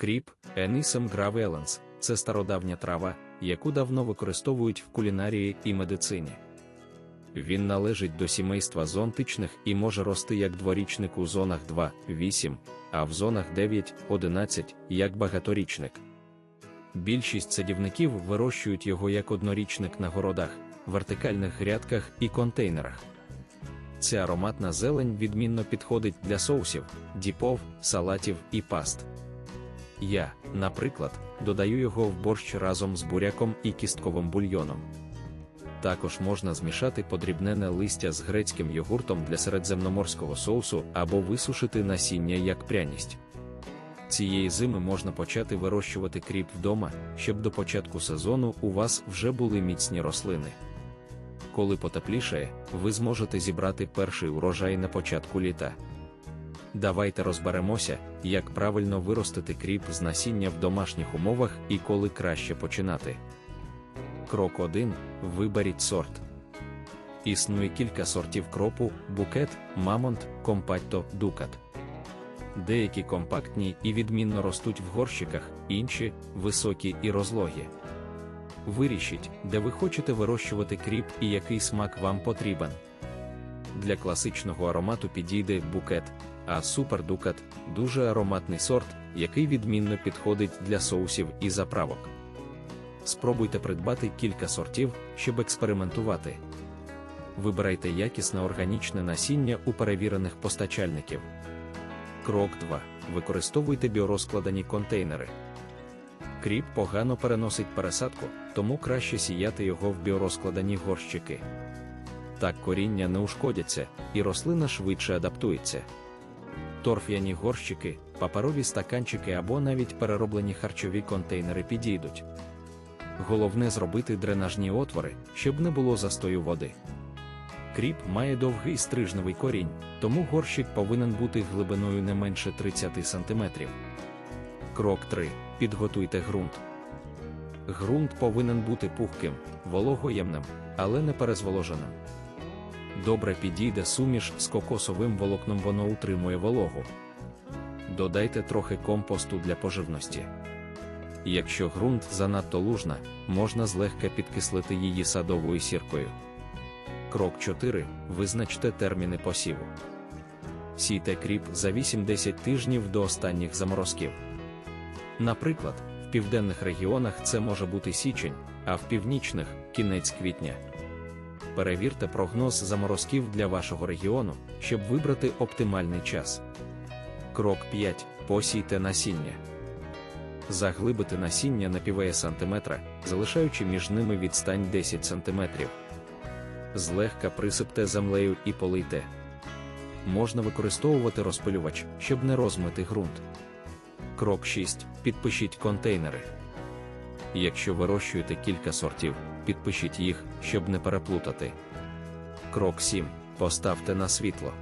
Кріп Енісем гравеланс це стародавня трава, яку давно використовують в кулінарії і медицині. Він належить до сімейства зонтичних і може рости як дворічник у зонах 2-8, а в зонах 9-11 як багаторічник. Більшість садівників вирощують його як однорічник на городах, вертикальних грядках і контейнерах. Ця ароматна зелень відмінно підходить для соусів, діпов, салатів і паст. Я, наприклад, додаю його в борщ разом з буряком і кістковим бульйоном. Також можна змішати подрібнене листя з грецьким йогуртом для середземноморського соусу або висушити насіння як пряність. Цієї зими можна почати вирощувати кріп вдома, щоб до початку сезону у вас вже були міцні рослини. Коли потеплішає, ви зможете зібрати перший урожай на початку літа. Давайте розберемося, як правильно виростити кріп з насіння в домашніх умовах і коли краще починати. Крок 1. Виберіть сорт. Існує кілька сортів кропу: букет, мамонт, компатто, дукат. Деякі компактні і відмінно ростуть в горщиках, інші високі і розлогі. Вирішіть, де ви хочете вирощувати кріп і який смак вам потрібен. Для класичного аромату підійде букет, а супердукат дуже ароматний сорт, який відмінно підходить для соусів і заправок. Спробуйте придбати кілька сортів, щоб експериментувати. Вибирайте якісне органічне насіння у перевірених постачальників. Крок 2. Використовуйте біорозкладені контейнери. Кріп погано переносить пересадку, тому краще сіяти його в біорозкладені горщики. Так коріння не ушкодяться, і рослина швидше адаптується. Торф'яні горщики, паперові стаканчики або навіть перероблені харчові контейнери підійдуть. Головне зробити дренажні отвори, щоб не було застою води. Кріп має довгий стрижневий корінь, тому горщик повинен бути глибиною не менше 30 см. Крок 3. Підготуйте ґрунт. Ґрунт повинен бути пухким, вологоємним, але не перезволоженим. Добре підійде суміш з кокосовим волокном, воно утримує вологу. Додайте трохи компосту для поживності. Якщо ґрунт занадто лужна, можна злегка підкислити її садовою сіркою. Крок 4. Визначте терміни посіву. Сійте кріп за 8-10 тижнів до останніх заморозків. Наприклад, в південних регіонах це може бути січень, а в північних кінець квітня. Перевірте прогноз заморозків для вашого регіону, щоб вибрати оптимальний час. Крок 5. Посійте насіння. Заглибити насіння на півеє сантиметра, залишаючи між ними відстань 10 см. Злегка присипте землею і полийте. Можна використовувати розпилювач, щоб не розмити ґрунт. Крок 6. Підпишіть контейнери. Якщо вирощуєте кілька сортів, підпишіть їх, щоб не переплутати. Крок 7. Поставте на світло.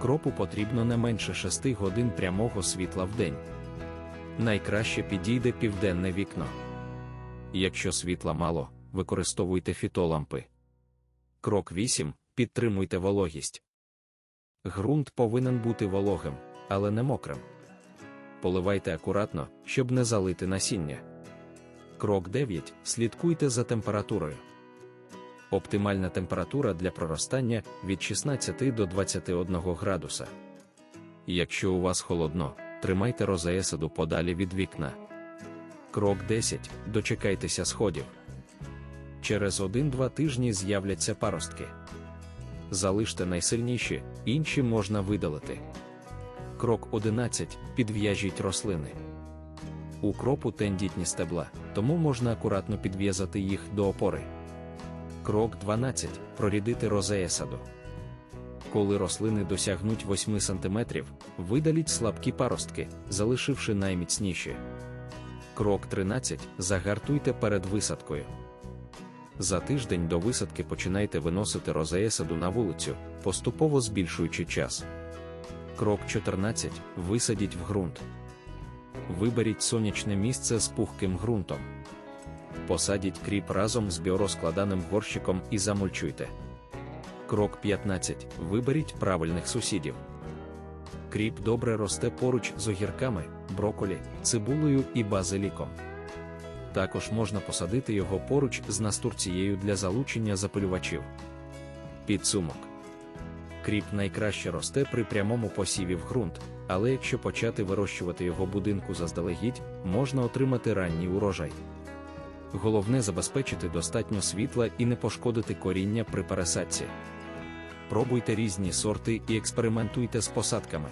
Кропу потрібно не менше 6 годин прямого світла в день. Найкраще підійде південне вікно. Якщо світла мало, використовуйте фітолампи. Крок 8. Підтримуйте вологість. Грунт повинен бути вологим, але не мокрим. Поливайте акуратно, щоб не залити насіння. Крок 9. Слідкуйте за температурою. Оптимальна температура для проростання від 16 до 21 градуса. Якщо у вас холодно, тримайте розеесаду подалі від вікна. Крок 10. Дочекайтеся сходів. Через 1-2 тижні з'являться паростки. Залиште найсильніші, інші можна видалити. Крок 11. Підв'яжіть рослини. У кропу тендітні стебла, тому можна акуратно підв'язати їх до опори. Крок 12. Прорідити розеесаду. Коли рослини досягнуть 8 см, видаліть слабкі паростки, залишивши найміцніші. Крок 13. Загартуйте перед висадкою. За тиждень до висадки починайте виносити розеесаду на вулицю, поступово збільшуючи час. Крок 14. Висадіть в ґрунт. Виберіть сонячне місце з пухким ґрунтом. Посадіть кріп разом з біорозкладаним горщиком і замульчуйте. Крок 15. Виберіть правильних сусідів. Кріп добре росте поруч з огірками, броколі, цибулею і базиліком. Також можна посадити його поруч з настурцією для залучення запилювачів. Підсумок. Кріп найкраще росте при прямому посіві в ґрунт, але якщо почати вирощувати його будинку заздалегідь, можна отримати ранній урожай. Головне забезпечити достатньо світла і не пошкодити коріння при пересадці. Пробуйте різні сорти і експериментуйте з посадками.